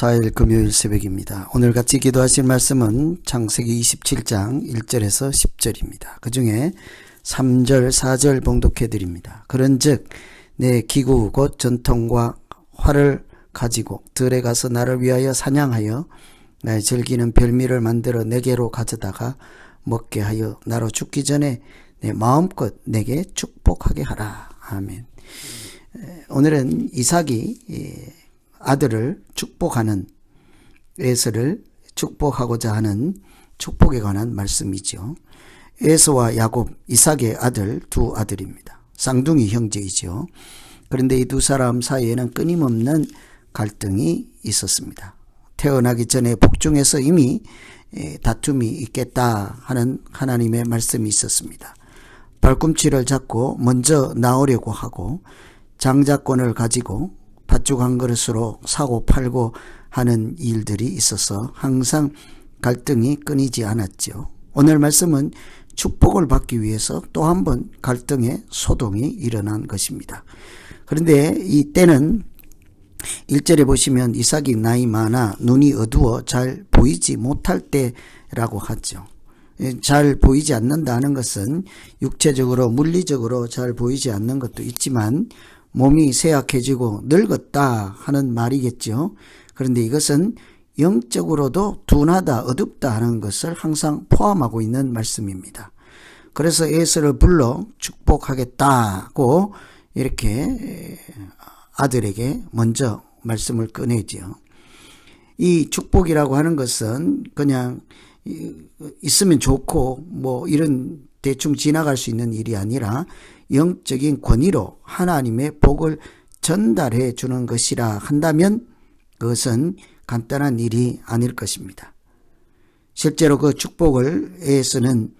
4월 4일 금요일 새벽입니다. 오늘 같이 기도하실 말씀은 창세기 27장 1절에서 10절입니다. 그 중에 3절, 4절 봉독해 드립니다. 그런 즉 내 기구 곧 전통과 활을 가지고 들에 가서 나를 위하여 사냥하여 나의 즐기는 별미를 만들어 내게로 가져다가 먹게 하여 나로 죽기 전에 내 마음껏 내게 축복하게 하라. 아멘. 오늘은 이삭이 아들을 축복하는 에서를 축복하고자 하는 축복에 관한 말씀이죠. 에서와 야곱, 이삭의 아들 두 아들입니다. 쌍둥이 형제이죠. 그런데 이 두 사람 사이에는 끊임없는 갈등이 있었습니다. 태어나기 전에 복중에서 이미 다툼이 있겠다 하는 하나님의 말씀이 있었습니다. 발꿈치를 잡고 먼저 나오려고 하고 장자권을 가지고 팥죽 한 그릇으로 사고 팔고 하는 일들이 있어서 항상 갈등이 끊이지 않았죠. 오늘 말씀은 축복을 받기 위해서 또 한 번 갈등의 소동이 일어난 것입니다. 그런데 이 때는 1절에 보시면 이삭이 나이 많아 눈이 어두워 잘 보이지 못할 때라고 하죠. 잘 보이지 않는다는 것은 육체적으로 물리적으로 잘 보이지 않는 것도 있지만 몸이 쇠약해지고 늙었다 하는 말이겠죠. 그런데 이것은 영적으로도 둔하다, 어둡다 하는 것을 항상 포함하고 있는 말씀입니다. 그래서 에서를 불러 축복하겠다고 이렇게 아들에게 먼저 말씀을 꺼내지요. 이 축복이라고 하는 것은 그냥 있으면 좋고 뭐 이런 대충 지나갈 수 있는 일이 아니라 영적인 권위로 하나님의 복을 전달해 주는 것이라 한다면 그것은 간단한 일이 아닐 것입니다. 실제로 그 축복을 에서는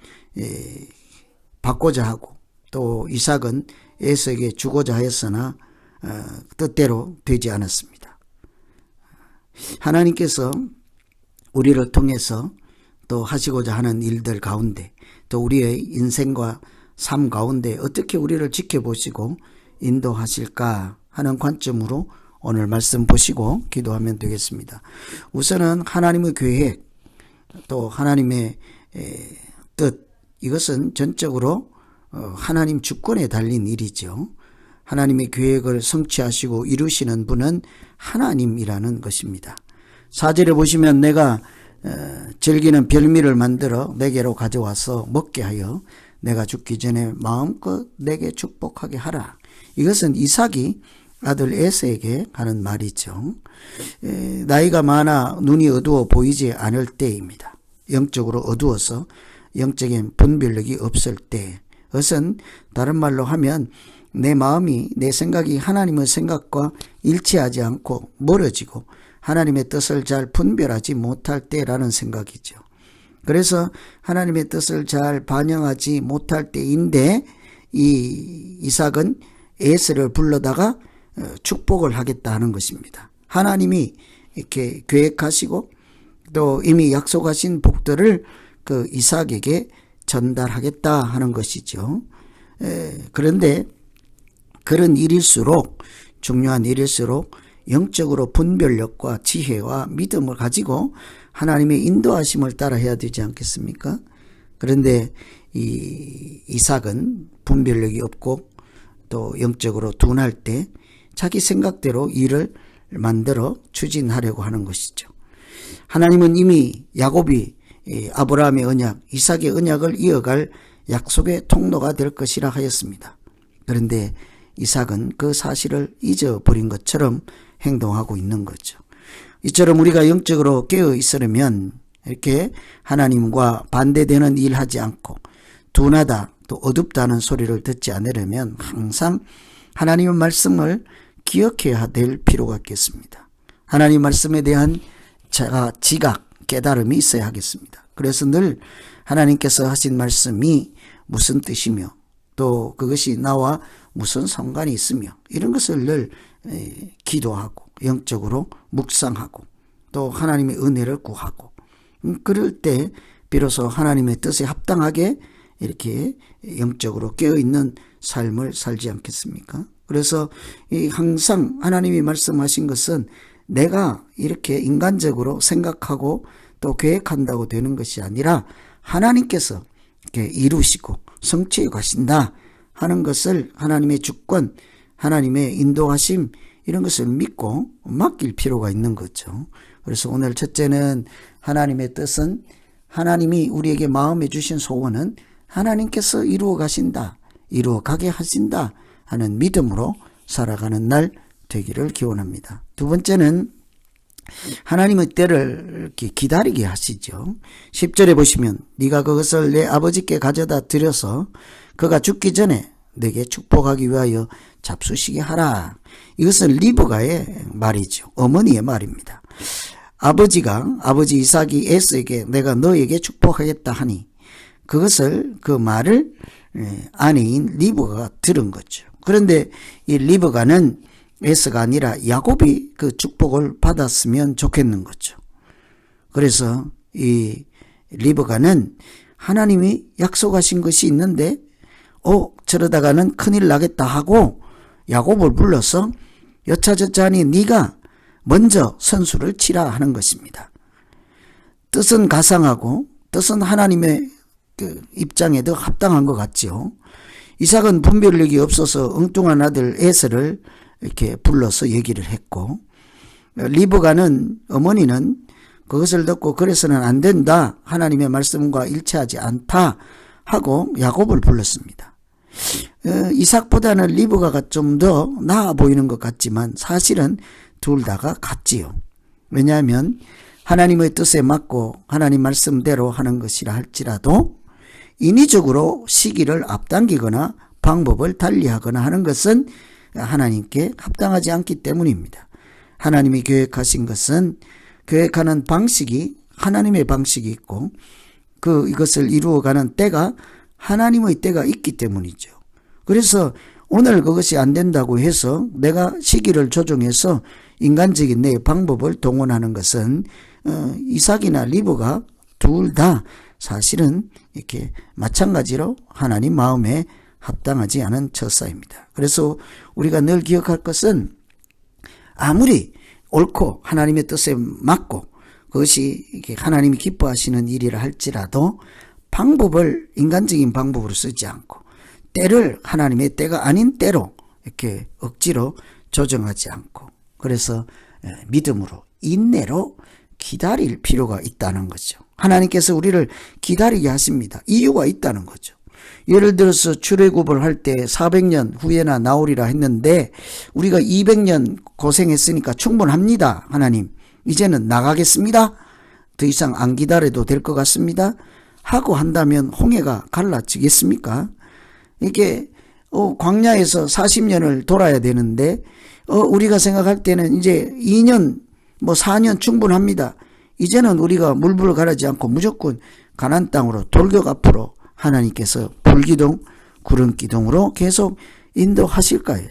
받고자 하고 또 이삭은 에서에게 주고자 하였으나 어, 뜻대로 되지 않았습니다. 하나님께서 우리를 통해서 또 하시고자 하는 일들 가운데 또 우리의 인생과 삶 가운데 어떻게 우리를 지켜보시고 인도하실까 하는 관점으로 오늘 말씀 보시고 기도하면 되겠습니다. 우선은 하나님의 계획 또 하나님의 뜻 이것은 전적으로 어, 하나님 주권에 달린 일이죠. 하나님의 계획을 성취하시고 이루시는 분은 하나님이라는 것입니다. 사절에 보시면 내가 어, 즐기는 별미를 만들어 내게로 가져와서 먹게 하여 내가 죽기 전에 마음껏 내게 축복하게 하라. 이것은 이삭이 아들 에서에게 하는 말이죠. 나이가 많아 눈이 어두워 보이지 않을 때입니다. 영적으로 어두워서 영적인 분별력이 없을 때. 그것은 다른 말로 하면 내 마음이 내 생각이 하나님의 생각과 일치하지 않고 멀어지고 하나님의 뜻을 잘 분별하지 못할 때라는 생각이죠. 그래서 하나님의 뜻을 잘 반영하지 못할 때인데 이 이삭은 에스를 불러다가 어, 축복을 하겠다 하는 것입니다. 하나님이 이렇게 계획하시고 또 이미 약속하신 복들을 그 이삭에게 전달하겠다 하는 것이죠. 그런데 그런 일일수록 중요한 일일수록 영적으로 분별력과 지혜와 믿음을 가지고 하나님의 인도하심을 따라 해야 되지 않겠습니까? 그런데 이 이삭은 분별력이 없고 또 영적으로 둔할 때 자기 생각대로 일을 만들어 추진하려고 하는 것이죠. 하나님은 이미 야곱이 아브라함의 언약, 이삭의 언약을 이어갈 약속의 통로가 될 것이라 하였습니다. 그런데 이삭은 그 사실을 잊어버린 것처럼 행동하고 있는 거죠. 이처럼 우리가 영적으로 깨어 있으려면 이렇게 하나님과 반대되는 일 하지 않고 둔하다 또 어둡다는 소리를 듣지 않으려면 항상 하나님의 말씀을 기억해야 될 필요가 있겠습니다. 하나님 말씀에 대한 자가 지각, 깨달음이 있어야 하겠습니다. 그래서 늘 하나님께서 하신 말씀이 무슨 뜻이며 또 그것이 나와 무슨 상관이 있으며 이런 것을 늘 기도하고 영적으로 묵상하고 또 하나님의 은혜를 구하고 음, 그럴 때 비로소 하나님의 뜻에 합당하게 이렇게 영적으로 깨어 있는 삶을 살지 않겠습니까? 그래서 항상 하나님이 말씀하신 것은 내가 이렇게 인간적으로 생각하고 또 계획한다고 되는 것이 아니라 하나님께서 이렇게 이루시고 성취해 가신다 하는 것을 하나님의 주권, 하나님의 인도하심 이런 것을 믿고 맡길 필요가 있는 거죠. 그래서 오늘 첫째는 하나님의 뜻은 하나님이 우리에게 마음에 주신 소원은 하나님께서 이루어 가신다, 이루어 가게 하신다 하는 믿음으로 살아가는 날 되기를 기원합니다. 두 번째는 하나님의 때를 기다리게 하시죠. 10절에 보시면 네가 그것을 내 아버지께 가져다 드려서 그가 죽기 전에 내게 축복하기 위하여 잡수시게 하라. 이것은 리브가의 말이죠. 어머니의 말입니다. 아버지가 아버지 이삭이 에스에게 내가 너에게 축복하겠다 하니 그것을 그 말을 예, 아내인 리브가가 들은 거죠. 그런데 이 리브가는 에스가 아니라 야곱이 그 축복을 받았으면 좋겠는 거죠. 그래서 이 리브가는 하나님이 약속하신 것이 있는데 어 저러다가는 큰일 나겠다 하고 야곱을 불러서 여차저차하니 네가 먼저 선수를 치라 하는 것입니다. 뜻은 가상하고 뜻은 하나님의 그 입장에 더 합당한 것 같지요. 이삭은 분별력이 없어서 엉뚱한 아들 에스를 이렇게 불러서 얘기를 했고 리브가는 어머니는 그것을 듣고 그래서는 안 된다 하나님의 말씀과 일치하지 않다 하고 야곱을 불렀습니다. 어, 이삭보다는 리브가가 좀 더 나아 보이는 것 같지만 사실은 둘 다가 같지요. 왜냐하면 하나님의 뜻에 맞고 하나님 말씀대로 하는 것이라 할지라도 인위적으로 시기를 앞당기거나 방법을 달리하거나 하는 것은 하나님께 합당하지 않기 때문입니다. 하나님이 계획하신 것은 계획하는 방식이 하나님의 방식이 있고 그 이것을 이루어가는 때가 하나님의 때가 있기 때문이죠. 그래서 오늘 그것이 안 된다고 해서 내가 시기를 조정해서 인간적인 내 방법을 동원하는 것은 어, 이삭이나 리브가 둘 다 사실은 이렇게 마찬가지로 하나님 마음에 합당하지 않은 처사입니다. 그래서 우리가 늘 기억할 것은 아무리 옳고 하나님의 뜻에 맞고 그것이 하나님이 기뻐하시는 일이라 할지라도 방법을 인간적인 방법으로 쓰지 않고 때를 하나님의 때가 아닌 때로 이렇게 억지로 조정하지 않고 그래서 믿음으로 인내로 기다릴 필요가 있다는 거죠. 하나님께서 우리를 기다리게 하십니다. 이유가 있다는 거죠. 예를 들어서 출애굽을 할 때 400년 후에나 나오리라 했는데 우리가 200년 고생했으니까 충분합니다. 하나님. 이제는 나가겠습니다. 더 이상 안 기다려도 될 것 같습니다. 하고 한다면 홍해가 갈라지겠습니까? 이게 어, 광야에서 40년을 돌아야 되는데 어, 우리가 생각할 때는 이제 2년 뭐 4년 충분합니다. 이제는 우리가 물불 가르지 않고 무조건 가난 땅으로 돌격 앞으로 하나님께서 불기둥, 구름 기둥으로 계속 인도하실까요?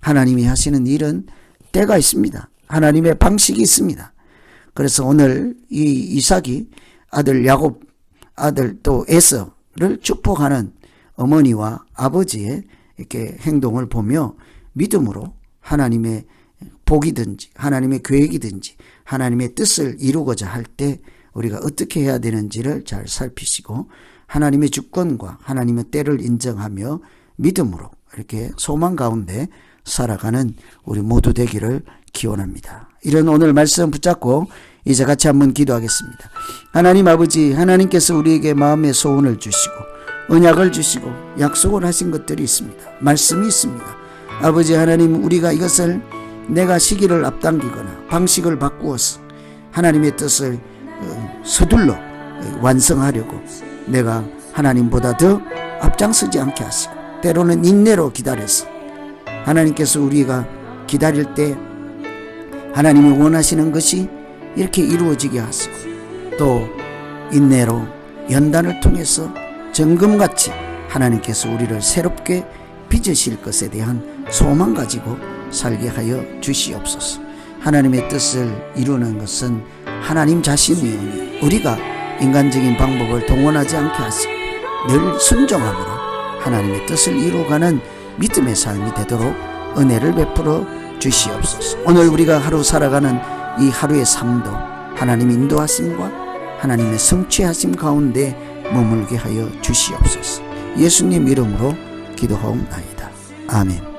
하나님이 하시는 일은 때가 있습니다. 하나님의 방식이 있습니다. 그래서 오늘 이 이삭이 아들 야곱, 아들 또 에서를 축복하는 어머니와 아버지의 이렇게 행동을 보며 믿음으로 하나님의 복이든지 하나님의 계획이든지 하나님의 뜻을 이루고자 할 때 우리가 어떻게 해야 되는지를 잘 살피시고 하나님의 주권과 하나님의 때를 인정하며 믿음으로 이렇게 소망 가운데 살아가는 우리 모두 되기를 기원합니다. 이런 오늘 말씀 붙잡고 이제 같이 한번 기도하겠습니다. 하나님 아버지, 하나님께서 우리에게 마음의 소원을 주시고 언약을 주시고 약속을 하신 것들이 있습니다. 말씀이 있습니다. 아버지 하나님, 우리가 이것을 내가 시기를 앞당기거나 방식을 바꾸어서 하나님의 뜻을 어, 서둘러 완성하려고 내가 하나님보다 더 앞장서지 않게 하시고 때로는 인내로 기다려서 하나님께서 우리가 기다릴 때 하나님이 원하시는 것이 이렇게 이루어지게 하시고 또 인내로 연단을 통해서 정금같이 하나님께서 우리를 새롭게 빚으실 것에 대한 소망 가지고 살게 하여 주시옵소서. 하나님의 뜻을 이루는 것은 하나님 자신이오니 우리가 인간적인 방법을 동원하지 않게 하시고 늘 순종함으로 하나님의 뜻을 이루어가는 믿음의 삶이 되도록 은혜를 베풀어 주시옵소서. 오늘 우리가 하루 살아가는 이 하루의 삶도 하나님 인도하심과 하나님의 성취하심 가운데 머물게 하여 주시옵소서. 예수님 이름으로 기도하옵나이다. 아멘.